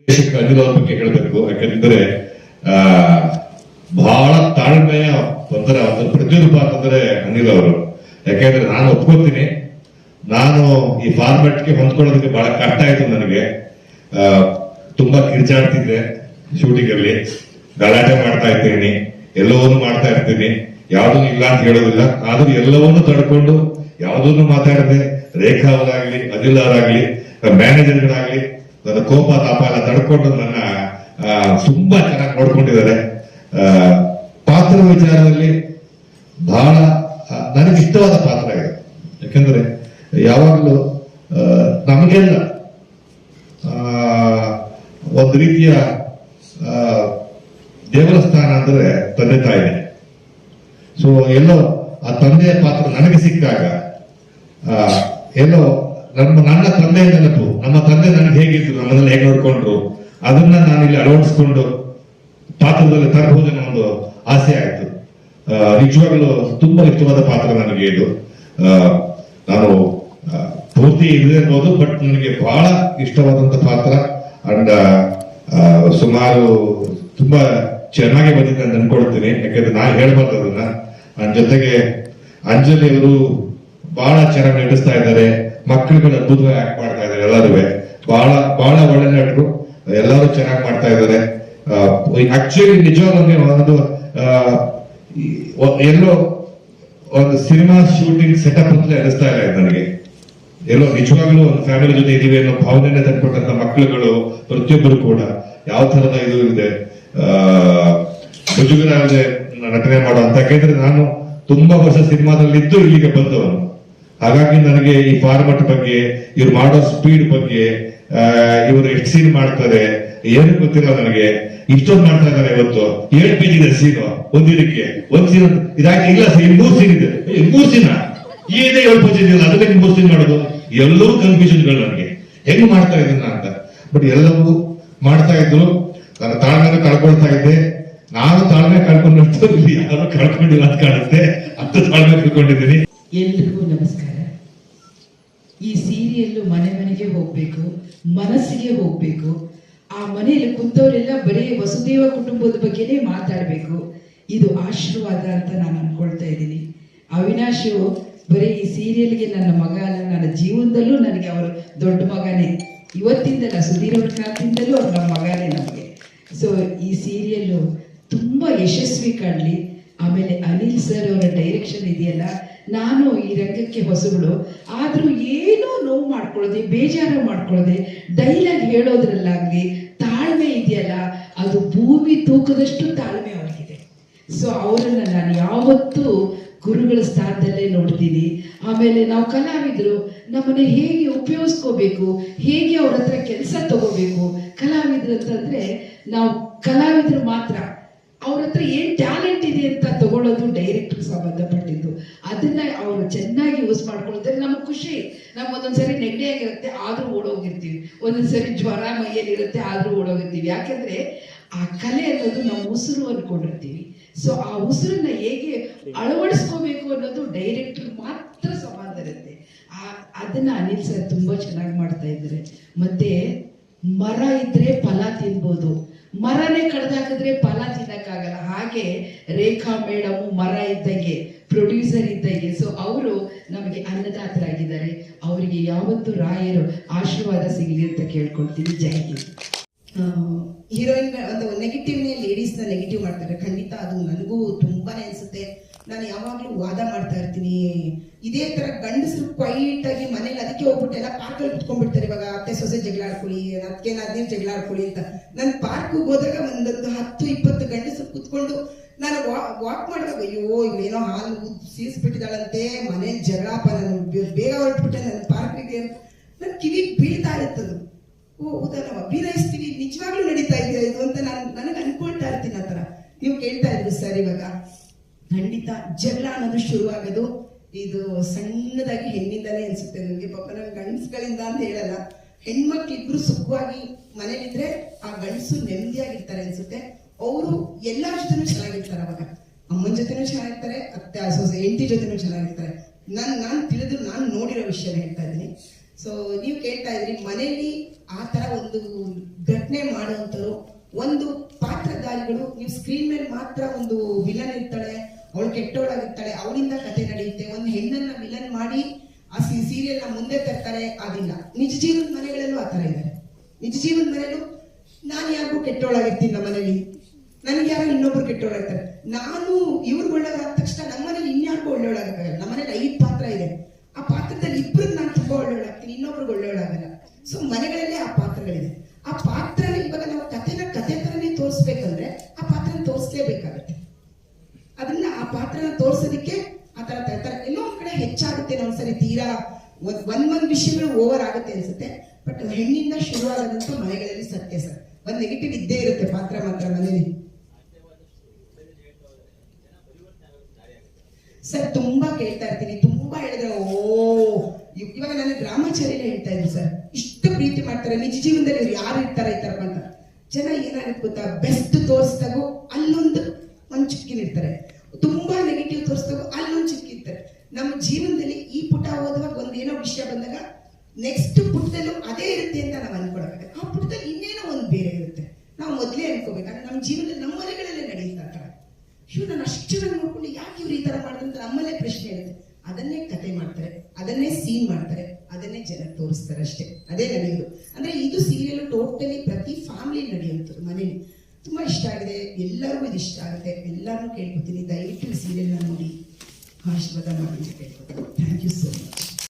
ದೇಶಕ್ಕೆ ಅನಿಲ್ ಬಗ್ಗೆ ಹೇಳಬೇಕು. ಯಾಕಂದ್ರೆ, ಆ, ಬಹಳ ತಾಳ್ಮೆಯ ತೊಂದರೆ ಒಂದು ಪ್ರತಿರೂಪ ಅಂತಂದ್ರೆ ಅನಿಲ್ ಅವರು. ಯಾಕೆಂದ್ರೆ ನಾನು ಒಪ್ಕೋತೀನಿ. ನಾನು ಈ ಫಾರ್ಮೆಟ್ಗೆ ಹೊಂದ್ಕೊಳ್ಳೋದಕ್ಕೆ ಬಹಳ ಕಷ್ಟ ಆಯ್ತು ನನಗೆ. ತುಂಬಾ ಕಿರ್ಚಾಡ್ತಿದ್ದೆ ಶೂಟಿಂಗ್ ಅಲ್ಲಿ. ಗಲಾಟೆ ಮಾಡ್ತಾ ಇರ್ತೀನಿ. ಎಲ್ಲವನ್ನೂ ಮಾಡ್ತಾ ಇರ್ತೀನಿ. ಯಾವುದನ್ನು ಇಲ್ಲ ಅಂತ ಹೇಳೋದಿಲ್ಲ. ಆದ್ರೂ ಎಲ್ಲವನ್ನೂ ತಡ್ಕೊಂಡು ಯಾವುದನ್ನು ಮಾತಾಡದೆ ರೇಖಾ ಅವರಾಗ್ಲಿ, ಅನಿಲ್ ಅವರಾಗ್ಲಿ ಮ್ಯಾನೇಜರ್ಗಳಾಗ್ಲಿ ನನ್ನ ಕೋಪ ತಾಪ ಎಲ್ಲ ತಡ್ಕೊಂಡು ನನ್ನ ತುಂಬಾ ಚೆನ್ನಾಗಿ ನೋಡ್ಕೊಂಡಿದ್ದಾರೆ. ಪಾತ್ರ ವಿಚಾರದಲ್ಲಿ ಬಹಳ ನನಗೆ ಇಷ್ಟವಾದ ಪಾತ್ರ ಇದೆ. ಯಾಕಂದ್ರೆ ಯಾವಾಗಲೂ ನಮಗೆಲ್ಲ ಒಂದು ರೀತಿಯ ದೇವರ ಸ್ಥಾನ ಅಂದ್ರೆ ತಂದೆ ತಾಯಿನೇ. ಸೊ ಎಲ್ಲೋ ಆ ತಂದೆಯ ಪಾತ್ರ ನನಗೆ ಸಿಕ್ಕಾಗ ಎಲ್ಲೋ ನಮ್ಮ, ನನ್ನ ತಂದೆ ನೆನಪು, ನಮ್ಮ ತಂದೆ ನನಗೆ ಹೇಗಿದ್ರು ನಮ್ಮದನ್ನ ಹೇಗೆ ನೋಡ್ಕೊಂಡ್ರು, ಅದನ್ನ ನಾನು ಇಲ್ಲಿ ಅಳವಡಿಸ್ಕೊಂಡು ಪಾತ್ರದಲ್ಲಿ ತರಬಹುದು ಅನ್ನೋ ಒಂದು ಆಸೆ ಆಯ್ತು. ನಿಜವಾಗ್ಲೂ ತುಂಬಾ ಇಷ್ಟವಾದ ಪಾತ್ರ ನನಗೆ ಇದು. ನಾನು ಪೂರ್ತಿ ಇದೆ ಇರ್ಬೋದು ಬಟ್ ನನಗೆ ಬಹಳ ಇಷ್ಟವಾದಂತ ಪಾತ್ರ. ಅಂಡ್ ಸುಮಾರು ತುಂಬಾ ಚೆನ್ನಾಗಿ ಬಂದಿದೆ ಅಂತ ಅನ್ಕೊಳ್ತೀನಿ. ಯಾಕಂದ್ರೆ ನಾನು ಹೇಳ್ಬಾರ್ದು ಅದನ್ನ. ಅಂಡ್ ಜೊತೆಗೆ ಅಂಜಲಿ ಅವರು ಬಹಳ ಚೆನ್ನಾಗಿ ನಟಿಸ್ತಾ ಇದ್ದಾರೆ. ಮಕ್ಕಳುಗಳು ಅದ್ಭುತವಾಗಿ ಆಕ್ಟ್ ಮಾಡ್ತಾ ಇದ್ದಾರೆ ಎಲ್ಲರೂ ಬಹಳ ಬಹಳ ಒಳ್ಳೆ ನಟರು, ಎಲ್ಲರೂ ಚೆನ್ನಾಗಿ ಮಾಡ್ತಾ ಇದ್ದಾರೆ. ಆಕ್ಚುಲಿ ನಿಜವಾಗ್ಲೂ ಒಂದು ಎಲ್ಲೋ ಒಂದು ಸಿನಿಮಾ ಶೂಟಿಂಗ್ ಸೆಟಪ್ ಅಂತಲೇ ಅನಿಸ್ತಾ ಇಲ್ಲ ನನಗೆ. ಎಲ್ಲೋ ನಿಜವಾಗ್ಲೂ ಒಂದು ಫ್ಯಾಮಿಲಿ ಜೊತೆ ಇದೀವಿ ಅನ್ನೋ ಭಾವನೆ ತಂದ್ಕೊಟ್ಟಂತ ಮಕ್ಕಳುಗಳು, ಪ್ರತಿಯೊಬ್ಬರು ಕೂಡ ಯಾವ ತರದ ಇದು ಇದೆ? ಮುಜುಗರ ನಟನೆ ಮಾಡುವಂತ ಯಾಕೆಂದ್ರೆ ನಾನು ತುಂಬಾ ವರ್ಷ ಸಿನಿಮಾದಲ್ಲಿದ್ದು ಇಲ್ಲಿಗೆ ಬಂದವನು. ಹಾಗಾಗಿ ನನಗೆ ಈ ಫಾರ್ಮಟ್ ಬಗ್ಗೆ, ಇವ್ರು ಮಾಡೋ ಸ್ಪೀಡ್ ಬಗ್ಗೆ ಇವರು ಎಷ್ಟು ಸೀನ್ ಮಾಡ್ತಾರೆ, ಏನು ಗೊತ್ತಿಲ್ಲ ನನಗೆ. ಇಷ್ಟೊಂದು ಮಾಡ್ತಾ ಇದ್ದಾರೆ ಇವತ್ತು. ಏಳು ಪೇಜ್ ಇದೆ ಸೀನು ಇದಕ್ಕೆ. ಒಂದ್ ಸೀನ್ ಇದಾಗಿ ಇಲ್ಲ ಸರ್ ಮೂರ್ ಸೀನ್ ಇದೆ. ಮೂರ್ ಸೀನ ಏನೇ ಏಳು ಪೇಜ್ ಇದೆಯಲ್ಲ ಅದಕ್ಕೆ ಮೂರ್ ಸೀನ್ ಮಾಡೋದು? ಎಲ್ಲರೂ ಕನ್ಫ್ಯೂಷನ್ಗಳು ನನಗೆ. ಹೆಂಗ್ ಮಾಡ್ತಾ ಇದನ್ನ ಅಂತ. ಬಟ್ ಎಲ್ಲವೂ ಮಾಡ್ತಾ ಇದ್ರು. ನನ್ನ ತಾಳ್ಮೆನ ಕಳ್ಕೊಳ್ತಾ ಇದ್ದೆ. ನಾನು ತಾಳ್ಮೆ ಇಲ್ಲಿ. ಯಾರು ಕಳ್ಕೊಂಡಿಲ್ಲ ಅಂತ ಕಾಣುತ್ತೆ. ಅಂತ ತಾಳ್ಮೆ ಕಳ್ಕೊಂಡಿದ್ದೀನಿ. ಎಲ್ರಿಗೂ ನಮಸ್ಕಾರ. ಈ ಸೀರಿಯಲ್ಲು ಮನೆ ಮನೆಗೆ ಹೋಗ್ಬೇಕು, ಮನಸ್ಸಿಗೆ ಹೋಗ್ಬೇಕು. ಆ ಮನೆಯಲ್ಲಿ ಕುಂತವರೆಲ್ಲ ಬರೀ ವಸುದೇವ ಕುಟುಂಬದ ಬಗ್ಗೆನೇ ಮಾತಾಡಬೇಕು. ಇದು ಆಶೀರ್ವಾದ ಅಂತ ನಾನು ಅನ್ಕೊಳ್ತಾ ಇದ್ದೀನಿ. ಅವಿನಾಶು, ಬರೀ ಈ ಸೀರಿಯಲ್ಗೆ ನನ್ನ ಮಗ ಅಲ್ಲ, ನನ್ನ ಜೀವನದಲ್ಲೂ ನನಗೆ ಅವರು ದೊಡ್ಡ ಮಗನೇ. ಇವತ್ತಿಂದಲ್ಲ ಸುಧೀರ್ ಅವ್ರ ಕಾಲದಿಂದಲೂ ಅವ್ರ ನಮ್ಮ ಮಗನೇ ನಮಗೆ. ಸೊ ಈ ಸೀರಿಯಲ್ಲು ತುಂಬ ಯಶಸ್ವಿ ಕಾಣಲಿ. ಆಮೇಲೆ ಅನಿಲ್ ಸರ್ ಅವರ ಡೈರೆಕ್ಷನ್ ಇದೆಯಲ್ಲ ನಾನು ಈ ರಂಗಕ್ಕೆ ಹೊಸಗಳು ಆದರೂ ಏನೋ ನೋವು ಮಾಡ್ಕೊಳ್ಳೋದೆ, ಬೇಜಾರು ಮಾಡ್ಕೊಳ್ಳೋದೆ, ಡೈಲಾಗ್ ಹೇಳೋದ್ರಲ್ಲಾಗ್ಲಿ ತಾಳ್ಮೆ ಇದೆಯಲ್ಲ, ಅದು ಭೂಮಿ ತೂಕದಷ್ಟು ತಾಳ್ಮೆ ಅವ್ರಿಗಿದೆ ಸೊ ಅವರನ್ನ ನಾನು ಯಾವತ್ತೂ ಗುರುಗಳ ಸ್ಥಾನದಲ್ಲೇ ನೋಡ್ತೀನಿ. ಆಮೇಲೆ ನಾವು ಕಲಾವಿದರು ನಮ್ಮನ್ನ ಹೇಗೆ ಉಪಯೋಗಿಸ್ಕೋಬೇಕು, ಹೇಗೆ ಅವ್ರ ಹತ್ರ ಕೆಲಸ ತಗೋಬೇಕು. ಕಲಾವಿದರು ಅಂತಂದ್ರೆ ನಾವು ಕಲಾವಿದರು ಮಾತ್ರ. ಅವ್ರ ಹತ್ರ ಏನ್ ಟ್ಯಾಲೆಂಟ್ ಇದೆ ಅಂತ ತಗೊಳ್ಳೋದು ಡೈರೆಕ್ಟರ್ ಸಂಬಂಧಪಟ್ಟಿದ್ದು ಅದನ್ನ ಅವರು ಚೆನ್ನಾಗಿ ಯೂಸ್ ಮಾಡ್ಕೊಳ್ತಾರೆ. ನಮ್ಗೆ ಖುಷಿ. ನಮ್ಗೆ ಒಂದೊಂದ್ಸರಿ ನೆಗಡಿ ಆಗಿರುತ್ತೆ, ಆದ್ರೂ ಓಡೋಗಿರ್ತೀವಿ. ಒಂದೊಂದ್ಸರಿ ಜ್ವರ ಮೈಯಲ್ಲಿ ಇರುತ್ತೆ, ಆದ್ರೂ ಓಡೋಗಿರ್ತೀವಿ. ಯಾಕಂದ್ರೆ ಆ ಕಲೆ ಅನ್ನೋದು ನಾವು ಉಸಿರು ಅನ್ಕೊಂಡಿರ್ತೀವಿ. ಸೊ ಆ ಉಸಿರನ್ನ ಹೇಗೆ ಅಳವಡಿಸ್ಕೋಬೇಕು ಅನ್ನೋದು ಡೈರೆಕ್ಟರ್ ಮಾತ್ರ ಸಂಬಂಧ ಇರುತ್ತೆ. ಆ, ಅದನ್ನ ಅನಿಲ್ ಸರ್ ತುಂಬಾ ಚೆನ್ನಾಗಿ ಮಾಡ್ತಾ ಇದ್ದಾರೆ. ಮತ್ತೆ ಮರ ಇದ್ರೆ ಫಲ ತಿನ್ಬೋದು. ಮರನೇ ಕಡ್ದಾಕಿದ್ರೆ ಫಲ ತಿನ್ನಕ್ಕಾಗಲ್ಲ. ಹಾಗೆ ರೇಖಾ ಮೇಡಮ್ ಮರ ಇದ್ದಂಗೆ ಪ್ರೊಡ್ಯೂಸರ್ ಇದ್ದಂಗೆ ಸೊ ಅವರು ನಮಗೆ ಅನ್ನದಾತರಾಗಿದ್ದಾರೆ. ಅವರಿಗೆ ಯಾವತ್ತು ರಾಯರು ಆಶೀರ್ವಾದ ಸಿಗಲಿ ಅಂತ ಕೇಳ್ಕೊಳ್ತೀವಿ ಜೈ ಹಿಂದ್. ಹೀರೋಯಿನ್ ಒಂದು ನೆಗೆಟಿವ್ನೇ ಲೇಡೀಸ್ನ ನೆಗೆಟಿವ್ ಮಾಡ್ತಾರೆ. ಖಂಡಿತ ಅದು ನನಗೂ ತುಂಬಾನೇ ಅನ್ಸುತ್ತೆ. ನಾನು ಯಾವಾಗಲೂ ವಾದ ಮಾಡ್ತಾ ಇರ್ತೀನಿ. ಇದೇ ತರ ಗಂಡಸರು ಕ್ವೈಟ್ ಆಗಿ ಮನೇಲಿ ಅದಕ್ಕೆ ಹೋಗ್ಬಿಟ್ಟು ಎಲ್ಲ ಪಾರ್ಕಲ್ಲಿ ಕುತ್ಕೊಂಡ್ಬಿಡ್ತಾರೆ ಇವಾಗ ಅತ್ತೆ, ಸೊಸೆ ಜಗಳಾಡ್ಕೊಳ್ಳಿ ಅದಕ್ಕೆ ಅದೇನು ಜಗಳ ಆಡ್ಕೊಳ್ಳಿ ಅಂತ. ನಾನು ಪಾರ್ಕ್ಗೆ ಹೋದಾಗ ಒಂದೊಂದು ಹತ್ತು, ಇಪ್ಪತ್ತು ಗಂಡಸರು ಕುತ್ಕೊಂಡು ನಾನು ವಾಕ್ ಮಾಡಿದಾಗ ಅಯ್ಯೋ ಇವೇನೋ ಹಾಲು ಸೀಸ್ಬಿಟ್ಟಿದ್ದಾಳಂತೆ ಮನೆ ಜಗಳಪ್ಪ ನಾನು, ಬೇಗ ಹೊರಟ್ಬಿಟ್ಟೆ ನನ್ನ ಪಾರ್ಕಿಗೆ ನನ್ನ ಕಿವಿ ಬೀಳ್ತಾ ಇರುತ್ತದು. ಓ, ಹೌದಾ, ನಾವು ಅಭಿನಯಿಸ್ತೀವಿ, ನಿಜವಾಗ್ಲೂ ನಡೀತಾ ಇದೆಯಾ ಇದು ಅಂತ ನಾನು, ನನಗೆ ಅನ್ಕೊಳ್ತಾ ಇರ್ತೀನಿ ಆ ನೀವು ಕೇಳ್ತಾ ಇದ್ರು ಸರ್ ಇವಾಗ. ಖಂಡಿತ ಜಗಳ ಅನ್ನೋದು ಶುರುವಾಗೋದು. ಇದು ಸಣ್ಣದಾಗಿ ಹೆಣ್ಣಿಂದಲೇ ಅನ್ಸುತ್ತೆ ನನಗೆ ಪಾಪ ನನ್ನ ಗಂಡಸ್ಗಳಿಂದ ಅಂತ ಹೇಳಲ್ಲ. ಹೆಣ್ಮಕ್ಳಿಬ್ರು ಸುಖವಾಗಿ ಮನೇಲಿದ್ರೆ ಆ ಗಂಡಸು ನೆಮ್ಮದಿಯಾಗಿರ್ತಾರೆ ಅನ್ಸುತ್ತೆ. ಅವರು ಎಲ್ಲ ಜೊತೆನೂ ಚೆನ್ನಾಗಿರ್ತಾರೆ ಅವಾಗ. ಅಮ್ಮನ ಜೊತೆನೂ ಚೆನ್ನಾಗಿರ್ತಾರೆ, ಅತ್ತೆ ಸೊಸೆ ಹೆಂಡತಿ ಜೊತೆನೂ ಚೆನ್ನಾಗಿರ್ತಾರೆ. ನಾನು ನಾನು ತಿಳಿದು ನಾನು ನೋಡಿರೋ ವಿಷಯ ಹೇಳ್ತಾ ಇದ್ದೀನಿ. ಸೊ ನೀವು ಕೇಳ್ತಾ ಇದ್ರಿ ಮನೆಯಲ್ಲಿ ಆ ತರ ಒಂದು ಘಟನೆ ಮಾಡುವಂತರು ಒಂದು ಪಾತ್ರಧಾರಿಗಳು ನೀವು ಸ್ಕ್ರೀನ್ ಮೇಲೆ ಮಾತ್ರ ಒಂದು ವಿಲನ್ ಇರ್ತಾಳೆ ಅವಳು ಕೆಟ್ಟವಳಾಗಿರ್ತಾಳೆ ಅವಳಿಂದ ಕತೆ ನಡೆಯುತ್ತೆ. ಒಂದು ಹೆಣ್ಣನ್ನ ವಿಲನ್ ಮಾಡಿ ಆ ಸೀರಿಯಲ್ನ ಮುಂದೆ ತರ್ತಾರೆ, ಅದಿಲ್ಲ. ನಿಜ ಜೀವನ ಮನೆಗಳಲ್ಲೂ ಆ ತರ ಇದ್ದಾರೆ. ನಿಜ ಜೀವನ ಮನೆಯಲ್ಲೂ ನಾನು ಯಾರಿಗೂ ಕೆಟ್ಟೋಳಾಗಿರ್ತೀನಿ ನಮ್ಮ ಮನೇಲಿ. ನನಗೆ ಯಾರು ಇನ್ನೊಬ್ರು ಕೆಟ್ಟವಳಾಗ್ತಾರೆ ನಾನು ಇವ್ರಿಗೆ ಒಳ್ಳೆಯದಾದ ತಕ್ಷಣ ನಮ್ಮ ಮನೇಲಿ ಇನ್ಯಾರಿಗೂ ಒಳ್ಳೆಯವಳಾಗಲ್ಲ ನಮ್ಮ ಮನೇಲಿ ಐದು ಪಾತ್ರ ಇದೆ. ಆ ಪಾತ್ರದಲ್ಲಿ ಇಬ್ಬರು ನಾನು ತುಂಬಾ ಒಳ್ಳೆಯವಳಾಗ್ತೀನಿ ಇನ್ನೊಬ್ರಿಗೆ ಒಳ್ಳೆಯವಳಾಗಲ್ಲ ಸೊ ಮನೆಗಳಲ್ಲೇ ಆ ಪಾತ್ರಗಳಿದೆ. ಆ ಪಾತ್ರ ಹೆಚ್ಚಾಗುತ್ತೆ ಒಂದ್ಸರಿ ತೀರಾ ಒಂದ್ ಒಂದ್ ಒಂದ್ ವಿಷಯಗಳು ಓವರ್ ಆಗುತ್ತೆ ಅನ್ಸುತ್ತೆ. ಬಟ್ ಹೆಣ್ಣಿಂದ ಶುರುವಾಗದಂತ ಮನೆಗಳಲ್ಲಿ ಸತ್ಯ ಸರ್. ಒಂದ್ ನೆಗೆಟಿವ್ ಇದ್ದೇ ಇರುತ್ತೆ ಪಾತ್ರ ಮಾತ್ರ ಮನೇಲಿ. ಸರ್, ತುಂಬಾ ಕೇಳ್ತಾ ಇರ್ತೀನಿ. ತುಂಬಾ ಹೇಳಿದ್ರೆ, ಓ ಇವಾಗ ನಾನು ಗ್ರಾಮಾಚಾರ್ಯ ಹೇಳ್ತಾ ಇದ್ದೀನಿ ಸರ್. ಇಷ್ಟು ಪ್ರೀತಿ ಮಾಡ್ತಾರೆ. ನಿಜ ಜೀವನದಲ್ಲಿ ಇವ್ರು ಯಾರು ಇರ್ತಾರೆ ಈ ಅಂತ. ಜನ ಏನಾಗುತ್ತೆ ಗೊತ್ತಾ? ಬೆಸ್ಟ್ ತೋರಿಸ್ದಾಗು ನಾವು ಮೊದಲೇ ಅನ್ಕೋಬೇಕಾದ್ರೆ ನಮ್ಮ ಜೀವನದಲ್ಲಿ ನಮ್ಮ ಮನೆಗಳಲ್ಲೇ ನಡೆಯುತ್ತೆ ಥರ. ಇವ್ರು ನಾನು ಅಷ್ಟು ಚೆನ್ನಾಗಿ ನೋಡ್ಕೊಂಡು ಯಾಕೆ ಇವ್ರು ಈ ತರ ಮಾಡಿದ್ರೆ ನಮ್ಮಲ್ಲೇ ಪ್ರಶ್ನೆ ಇರುತ್ತೆ. ಅದನ್ನೇ ಕತೆ ಮಾಡ್ತಾರೆ, ಅದನ್ನೇ ಸೀನ್ ಮಾಡ್ತಾರೆ, ಅದನ್ನೇ ಜನ ತೋರಿಸ್ತಾರೆ ಅಷ್ಟೇ. ಅದೇ ನಡೆಯೋದು ಅಂದ್ರೆ ಇದು ಸೀರಿಯಲ್ ಟೋಟಲಿ ಪ್ರತಿ ಫ್ಯಾಮಿಲಿ ನಡೆಯುವಂಥದ್ದು, ಮನೇಲಿ. ತುಂಬಾ ಇಷ್ಟ ಆಗಿದೆ, ಎಲ್ಲರಿಗೂ ಇದು ಇಷ್ಟ ಆಗುತ್ತೆ. ಎಲ್ಲರೂ ಕೇಳ್ಕೊತೀನಿ. ದಯವಿಟ್ಟು ಸೀರಿಯಲ್ನ ನೋಡಿ. ಆಶೀರ್ವಾದ ಮಾಡಿ ಕೇಳ್ಕೊತೀನಿ. Thank you so much